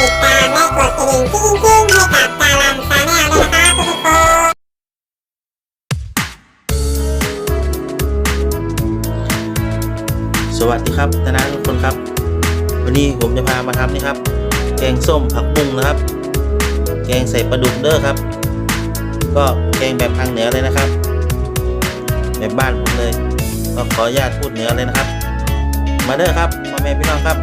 ติดตามและกดกระดิ่งที่ยิ่งๆให้กับดารันชาแนลด้วยนะคะทุกคนสวัสดีครับนานาทุกคนครับ วันนี้ผมจะพามาทำนี่ครับ แกงส้มผักบุ้งนะครับ แกงใส่ปลาดุกเด้อครับ ก็แกงแบบทางเหนือเลยนะครับ แบบบ้านผมเลย ก็ขออนุญาตพูดเหนือเลยนะครับ มาเด้อครับมาแม่พี่น้องครับ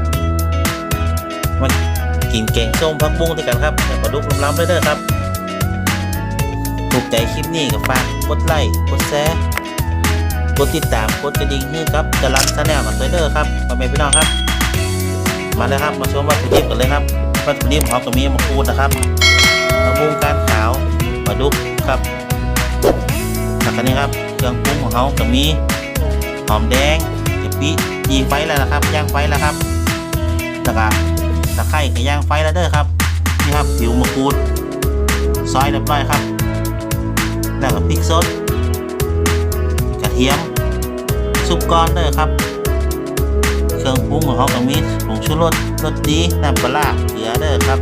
มา กินแกงส้มผักบุ้งด้วยกันครับใส่ปลาดุกล้ำๆเลยเด้อครับถูกใจคลิปนี้ก็ฝากกดไลค์กดแชร์กดติดตามกดกระดิ่งให้ครับจะรันชาแนลกันด้วยเด้อครับพ่อแม่พี่น้องครับ มาเลยครับมาชมวัตถุดิบกันเลยครับวัตถุดิบของก็มีมะกรูดนะครับมะม่วงก้านขาวปลาดุกครับแล้วก็นี่ครับเครื่องปรุงของเขาก็มีหอมแดงกะปิยีไฟแล้วนะครับย่างไฟแล้วครับแล้วก็ ตะไคร้ก็ย่างไฟแล้วเด้อครับนี่ครับผิวมะกรูดซอยเรียบร้อยครับ แล้วก็พริกสดกระเทียมซุปก้อนเด้อครับ เครื่องปรุงของเขาก็มีผงชูรสรสดีน้ำปลาเกลือเด้อครับ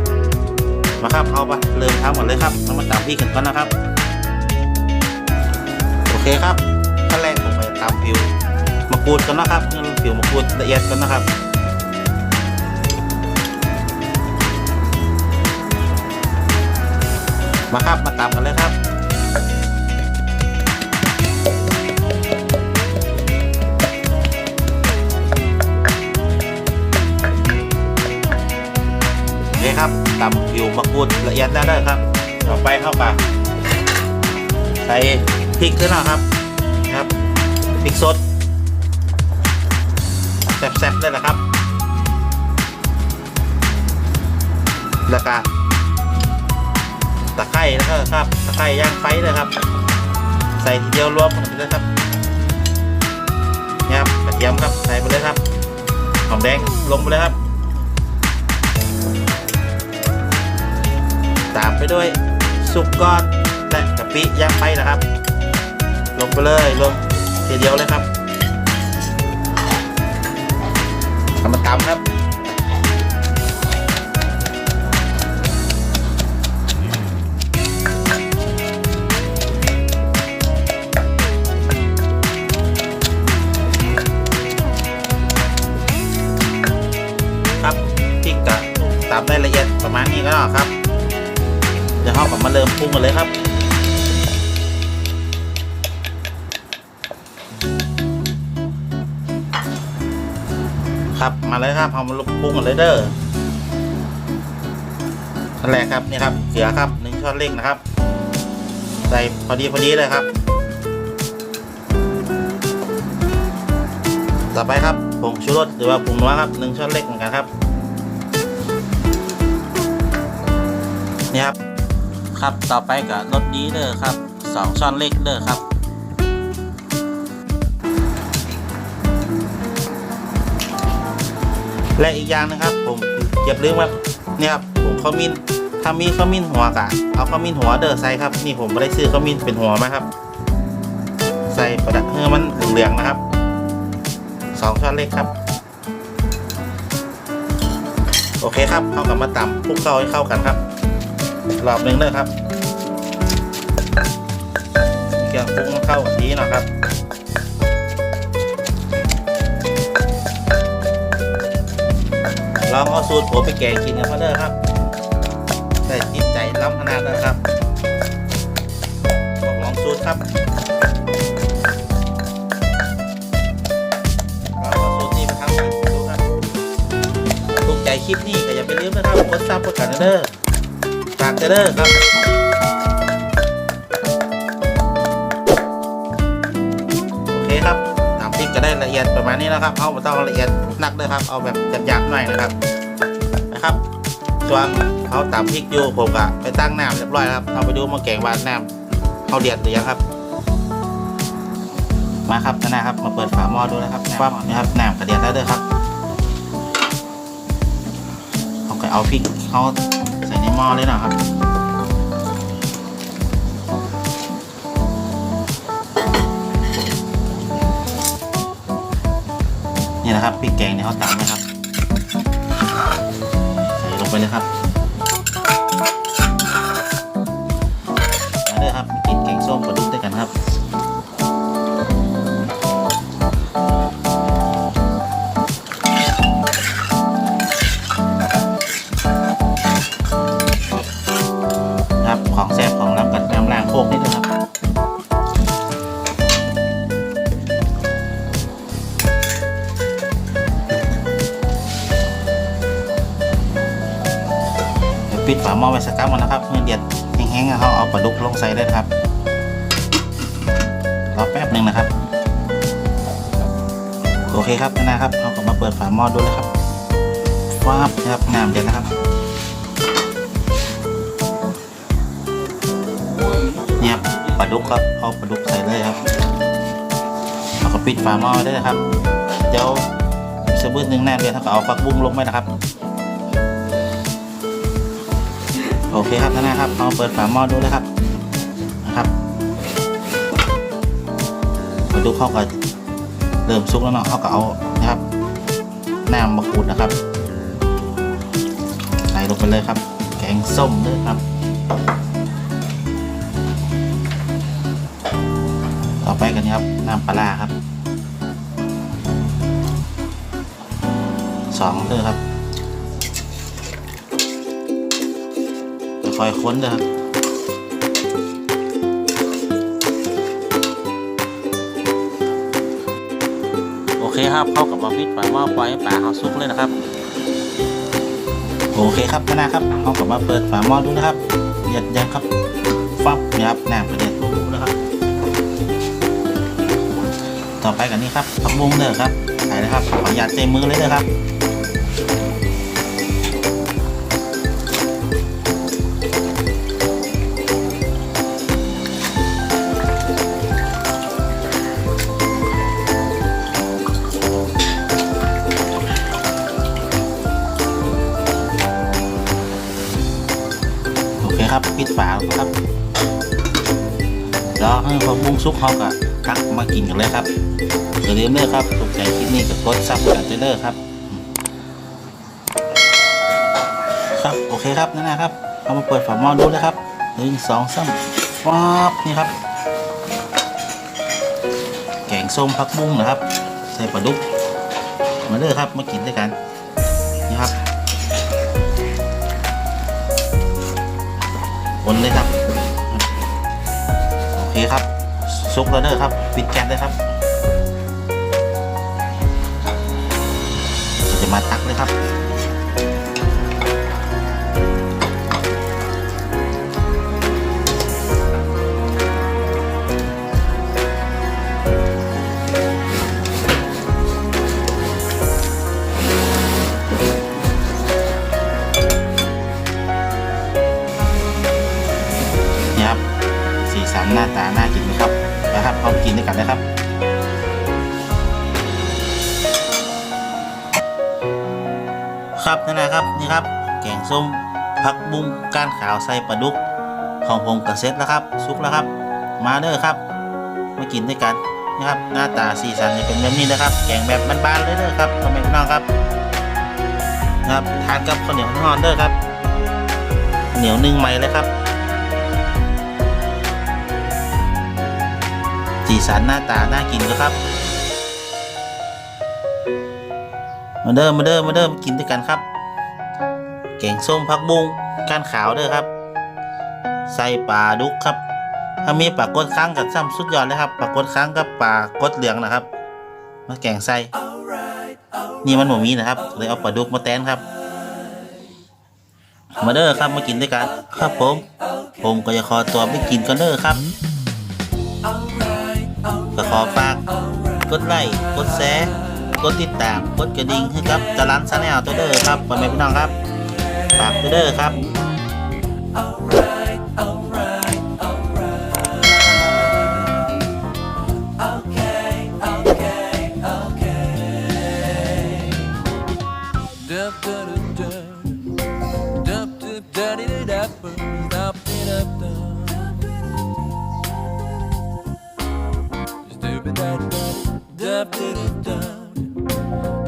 มาครับเอาไปเริ่มทำกันเลยครับเรามาตำพริกกันก่อนนะครับโอเคครับขั้นแรกผมไปตำผิวมะกรูดกันนะครับผิวมะกรูดละเอียดกันนะครับ มาครับมาตำกันเลยครับนี่ครับตำผิวมะกรูดละเอียดแล้เลยครับต่อไปเข้าปากใส่พริกด้วยนะครับครับพริกสดแซ่บๆเลยนะครับแล้วก็ ตะไคร้แล้วก็ครับตะไคร้ย่างไฟเลยครับ ใส่ทีเดียวรวมไปเลยครับนี่ครับกระเทียมครับใส่ไปเลยครับหอมแดงลงไปเลยครับ ตามไปด้วยซุปก้อนและกะปิย่างไปนะครับ ลงไปเลยลงทีเดียวเลยครับทำมาตำครับามได้ละเอียดประมาณนี้ก็ได้ครับ เดี๋ยวเรากลับมาเริ่มปรุงกันเลยครับครับมาเลยครับเอามาปรุงกันเลยเด้อขั้นแรกครับนี่ครับเกลือครับหนึ่งช้อนเล็กนะครับ ใส่พอดีพอดีเลยครับ ต่อไปครับผงชูรสหรือว่าผงนัวครับหนึ่งช้อนเล็กเหมือนกันครับ นี่ครับครับต่อไปกับรสดีเด้อครับสองช้อนเล็กเด้อครับและอีกอย่างนะครับ ผมเก็บลืมครับนี่ยครับผมเขามินถ้ามีข้ามินหัวกะเอาเขามินหัวเด้อใส่ครับนี่ผมไม่ได้ซื้อเขามินเป็นหัวมาครับ ใส่ประดับเพื่อมันเหลืองๆนะครับสองช้อนเล็กครับโอเคครับเข้ากับมาตำคลุกเข้าให้เข้ากันครับ รอบหนึ่งเลยครับเครื่องปรุงเข้ากับนี้หน่อยครับลองเอาสูตรผมไปแกงกินกันมาเด้อครับได้ติดใจล้ำขนาดนั้นครับ บอกลองสูตรครับลองสูตรนี้ไปทำกินดูครับถูกใจคลิปนี้ก็อย่าไปลืมนะครับกดซับกดกันเด้อ ฝากเด้อครับโอเคครับตามพริกก็ได้ละเอียดประมาณนี้นะครับเอาไม่ต้องละเอียดนักเลยครับ เอาแบบหยาบๆหน่อยนะครับนะครับ ส่วนเขาตามพริกอยู่ผมก็ไปตั้งน้ำเรียบร้อยแล้วครับเอาไปดูมาแกงวานน้ำเขาเดือดหรือยังครับ มาครับนะครับ มาเปิดฝาหม้อดูนะครับปั๊บนะครับน้ำกระเดียดแล้วเด้อครับเขาก็เอาพริกเขา หม้อเลยนะครับ นี่นะครับพริกแกงเนี่ยเขาตำนะครับ ใส่ลงไปเลยครับมาเลยครับกินแกงส้มกับดุกด้วยกันครับ ลุกลงใส่เลยครับรอแป๊บหนึ่งนะครับ โอเคครับนะครับเราก็มาเปิดฝาหม้อดูเลยครับฟ้าบนะครับน้ำเดือดนะครับเนี่ยบปลาดุกครับเอาปลาดุกใส่เลยครับเราก็ปิดฝาหม้อได้เลยครับ เดี๋ยวเสกบืดหนึ่งแน่เดือดเขาก็เอาฟักบุ้งลงไปนะครับโอเคครับนะครับเอาเปิดฝาหม้อดูเลยครับ นะครับมาดูเข้าก็เริ่มสุกแล้วเนาะเขาก็เอานะครับน้ำมะกรูดนะครับ ใส่ลงไปเลยครับ แกงส้มด้วยครับ ต่อไปกันครับน้ำปลาครับสองเด้อครับค่อยค้นนะครับ เคครับเข้ากับมาพิษปลาหม้อปล่อยให้ปลาเขาซุกเลยนะครับ โอเคครับนะครับเข้ากับมาเปิดฝาหม้อดูนะครับเดือดยังครับฟับนะครับน้ำกระเด็นตู้นะครับ ต่อไปกันนี้ครับผักบุ้งเด้อครับใส่เลยครับขอหยาเต็มมือเลยนะครับโอครับ ปิดฝาครับรอให้พอบุ้งซุกเขาก็ตักมากินกันเลยครับอย่าลืมเด้อครับตกใจคลิปนี้กับกดซับกันเด้อครับ ครับโอเคครับนั่นนะครับเอามาเปิดฝาหม้อดูเลยครับหนึ่งสองสามป๊บนี่ครับ แกงส้มผักบุ้งนะครับ ใส่ปลาดุกมาเด้อครับมากินด้วยกันนี่ครับ คนเลยครับโอเคครับซุกแล้วเด้อครับปิดแก๊สเลยครับจะมาตักเลยครับ ครับนั่นนะครับนี่ครับแกงส้มผักบุ้งก้านขาวใส่ปลาดุกของผมกระเซ็ตแล้วครับซุกแล้วครับ มาเด้อครับมากินด้วยกันนะครับหน้าตาสีสันจะเป็นแบบนี้นะครับ แกงแบบบ้านๆเลยเด้อครับพ่อแม่พี่น้องครับนะครับทานกับข้าวเหนียวทอดเด้อครับ เหนียวนึ่งใหม่เลยครับสีสันหน้าตาน่ากินเลยครับ มาเดิมมาเดิมมาเดิมกินด้วยกันครับ แกงส้มผักบุ้งก้านขาวเด้อครับ ใส่ปลาดุกครับ ถ้ามีปลากดค้างกับซ้ำสุดยอดเลยครับปลากดค้างกับปลากดเหลืองนะครับ มาแกงใส่นี่มันหมูมีนะครับเลยเอาปลาดุกมาแตนครับ มาเด้อครับมากินด้วยกันครับผม ผมก็จะขอตัวไปกินกันเด้อครับก็ขอฝากกดไลค์กดแชร์ ดติดตามกดกระดิ่งให้กับจารันชาแนลตัวเด้อครับพ่อแม่พี่น้องครับฝากตัวเด้อครับ Da, da, da,